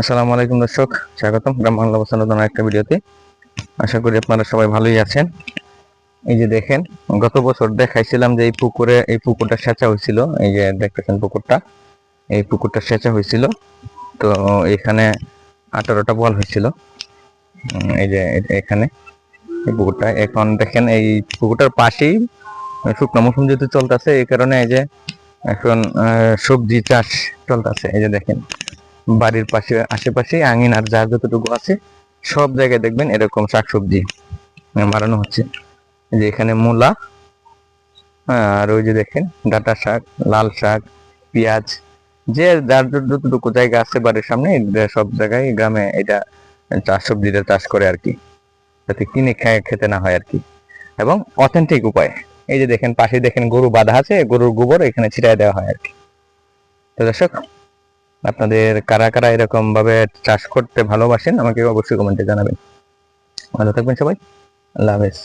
আসসালামু আলাইকুম দর্শক, স্বাগতম। গ্রাম বাংলা নতুন একটা ভিডিওতে। আশা করি আপনারা সবাই ভালোই আছেন। এই যে দেখেন, গত বছর দেখাইছিলাম যে এই পুকুরে, এই পুকুরটা সেচা হয়েছিল। এই যে দেখতেছেন পুকুরটা, এই পুকুরটা সেচা হয়েছিল। তো এখানে আঠারোটা বল হয়েছিল। এই যে এখানে, এই পুকুরটা। এখন দেখেন, এই পুকুরটার পাশেই শুকনো মৌসুম যেহেতু চলতেছে, এই কারণে এই যে এখন সবজি চাষ চলতেছে। এই যে দেখেন বাড়ির পাশে, আশেপাশে আঙিনার যার যতটুকু আছে, সব জায়গায় দেখবেন এরকম শাকসবজি বাড়ানো হচ্ছে। যে এখানে মূলা, আর ওই যে দেখেন ডাটা শাক, লাল শাক, পেঁয়াজ, যে যার যত- যতটুকু জায়গা আছে বাড়ির সামনে সব জায়গায় গ্রামে এটা চাষ সবজিটা চাষ করে আর কি। যাতে কিনে খায়, খেতে না হয় আর কি। এবং অথেন্টিক উপায়, এই যে দেখেন পাশে দেখেন গরু বাঁধা আছে, গরুর গোবর এখানে ছিটায় দেওয়া হয় আর কি। তো দর্শক আপনাদের কারা কারা এরকম ভাবে চাষ করতে ভালোবাসেন, আমাকে অবশ্যই কমেন্টে জানাবেন। ভালো থাকবেন সবাই। আল্লাহ হাফেজ।